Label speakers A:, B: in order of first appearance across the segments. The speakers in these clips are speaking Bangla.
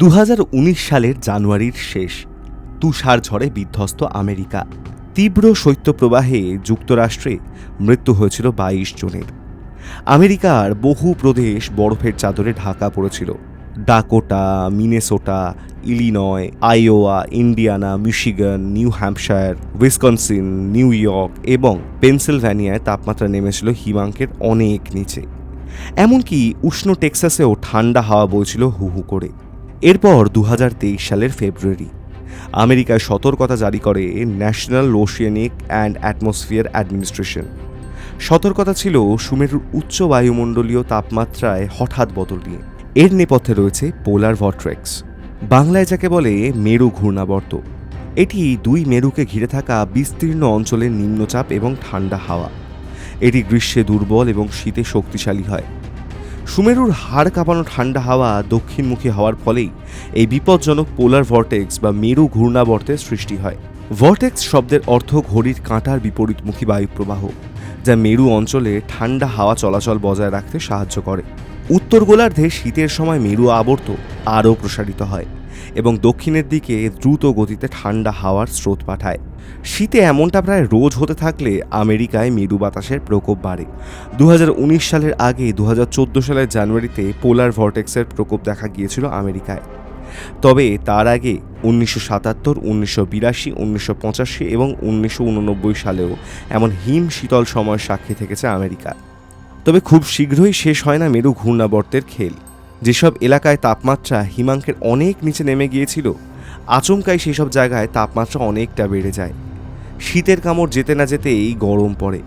A: দু হাজার উনিশ সালের জানুয়ারির শেষ, তুষার ঝড়ে বিধ্বস্ত আমেরিকা। তীব্র শৈত্যপ্রবাহে যুক্তরাষ্ট্রে মৃত্যু হয়েছিল বাইশ জনের। আমেরিকার বহু প্রদেশ বরফের চাদরে ঢাকা পড়েছিল। Dakota, Minnesota, Illinois, Iowa, Indiana, Michigan, New Hampshire, Wisconsin, New York এবং পেনসিলভ্যানিয়ায় তাপমাত্রা নেমেছিল হিমাঙ্কের অনেক নিচে। এমনকি উষ্ণ টেক্সাসেও ঠান্ডা হাওয়া বইছিল হু হু করে। এরপর দু হাজার তেইশ সালের ফেব্রুয়ারি। আমেরিকায় সতর্কতা জারি করে National Oceanic and Atmosphere Administration. সতর্কতা ছিল সুমেরুর উচ্চ বায়ুমণ্ডলীয় তাপমাত্রায় হঠাৎ বদল নিয়ে এর নেপথ্যে রয়েছে পোলার ভট্রেক্স বাংলায় যাকে বলে মেরু ঘূর্ণাবর্ত। এটি দুই মেরুকে ঘিরে থাকা বিস্তীর্ণ অঞ্চলের নিম্নচাপ এবং ঠান্ডা হাওয়া। এটি গ্রীষ্মে দুর্বল এবং শীতে শক্তিশালী হয়। সুমেরুর হাড় কাঁপানো ঠান্ডা হাওয়া দক্ষিণমুখী হওয়ার ফলেই এই বিপজ্জনক পোলার ভর্টেক্স বা মেরু ঘূর্ণাবর্তের সৃষ্টি হয়। ভর্টেক্স শব্দের অর্থ ঘড়ির কাঁটার বিপরীতমুখী বায়ুপ্রবাহ, যা মেরু অঞ্চলে ঠান্ডা হাওয়া চলাচল বজায় রাখতে সাহায্য করে। উত্তর গোলার্ধে শীতের সময় মেরু আবর্ত আরও প্রসারিত হয়। এবং দক্ষিণের দিকে দ্রুত গতিতে ঠান্ডা হাওয়ার স্রোত পাঠায়। শীতে এমনটা প্রায় রোজ হতে থাকলে আমেরিকায় মেরু বাতাসের প্রকোপ বাড়ে। দুহাজার উনিশ সালের আগে দু হাজার চোদ্দ সালের জানুয়ারিতে পোলার ভর্টেক্সের প্রকোপ দেখা গিয়েছিল আমেরিকায়। তবে তার আগে উনিশশো সাতাত্তর, উনিশশো বিরাশি, উনিশশো পঁচাশি এবং উনিশশো উননব্বই সালেও এমন হিম শীতল সময়ের সাক্ষী থেকেছে আমেরিকা। তবে খুব শীঘ্রই শেষ হয় না মেরু ঘূর্ণাবর্তের খেল। যেসব এলাকায় তাপমাত্রা হিমাঙ্কের অনেক নিচে নেমে গিয়েছিল, আচমকাই সেসব জায়গায় তাপমাত্রা অনেকটা বেড়ে যায়। শীতের কামড় যেতে না যেতেই গরম পড়ে।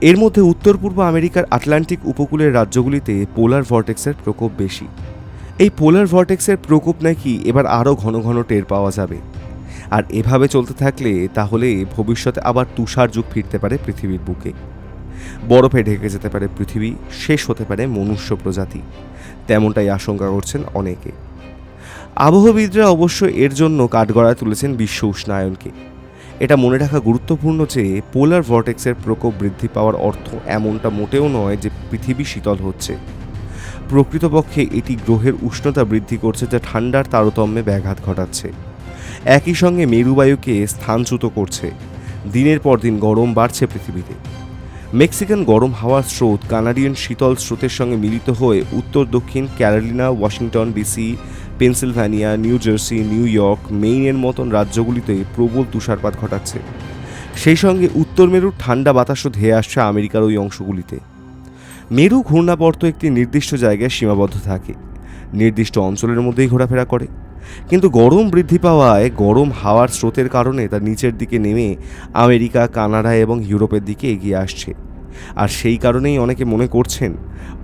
A: এর মধ্যে উত্তর পূর্ব আমেরিকার আটলান্টিক উপকূলের রাজ্যগুলিতে পোলার ভর্টেক্সের প্রকোপ বেশি। এই পোলার ভর্টেক্সের প্রকোপ নাকি এবার আরও ঘন ঘন টের পাওয়া যাবে। আর এভাবে চলতে থাকলে তাহলে ভবিষ্যতে আবার তুষার যুগ ফিরতে পারে পৃথিবীর বুকে। বরফে ঢেকে যেতে পারে পৃথিবী, শেষ হতে পারে মনুষ্য প্রজাতি। তেমনটাই আশঙ্কা করছেন অনেকে। আবহবিদরা অবশ্য এর জন্য কাঠগড়ায় তুলেছেন বিশ্ব উষ্ণায়নকে। এটা মনে রাখা গুরুত্বপূর্ণ যে, পোলার ভর্টেক্সের প্রকোপ বৃদ্ধি পাওয়ার অর্থ এমনটা মোটেও নয় যে পৃথিবী শীতল হচ্ছে। প্রকৃতপক্ষে এটি গ্রহের উষ্ণতা বৃদ্ধি করছে যা ঠান্ডার তারতম্যে ব্যাঘাত ঘটাচ্ছে। একই সঙ্গে মেরুবায়ুকে স্থানচ্যুত করছে। দিনের পর দিন গরম বাড়ছে পৃথিবীতে। মেক্সিকান গরম হাওয়ার স্রোত কানাডিয়ান শীতল স্রোতের সঙ্গে মিলিত হয়ে উত্তর, দক্ষিণ Carolina, Washington, DC, Pennsylvania, New Jersey, New York, মেইনের মতন রাজ্যগুলিতে প্রবল তুষারপাত ঘটাচ্ছে। সেই সঙ্গে উত্তর মেরুর ঠান্ডা বাতাসও ধেয়ে আসছে আমেরিকার ওই অংশগুলিতে। মেরু ঘূর্ণাবর্ত একটি নির্দিষ্ট জায়গায় সীমাবদ্ধ থাকে। নির্দিষ্ট অঞ্চলের মধ্যেই ঘোরাফেরা করে। কিন্তু গরম বৃদ্ধি পাওয়ায় গরম হাওয়ার স্রোতের কারণে তা নিচের দিকে নেমে আমেরিকা, কানাডা এবং ইউরোপের দিকে এগিয়ে আসছে। আর সেই কারণেই অনেকে মনে করছেন,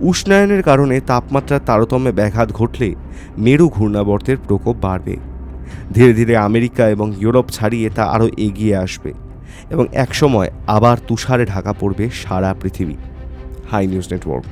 A: উষ্ণায়নের কারণে তাপমাত্রার তারতম্যে ব্যাঘাত ঘটলে মেরু ঘূর্ণাবর্তের প্রকোপ বাড়বে। ধীরে ধীরে আমেরিকা এবং ইউরোপ ছাড়িয়ে তা আরও এগিয়ে আসবে এবং একসময় আবার তুষারে ঢাকা পড়বে সারা পৃথিবী। High news network.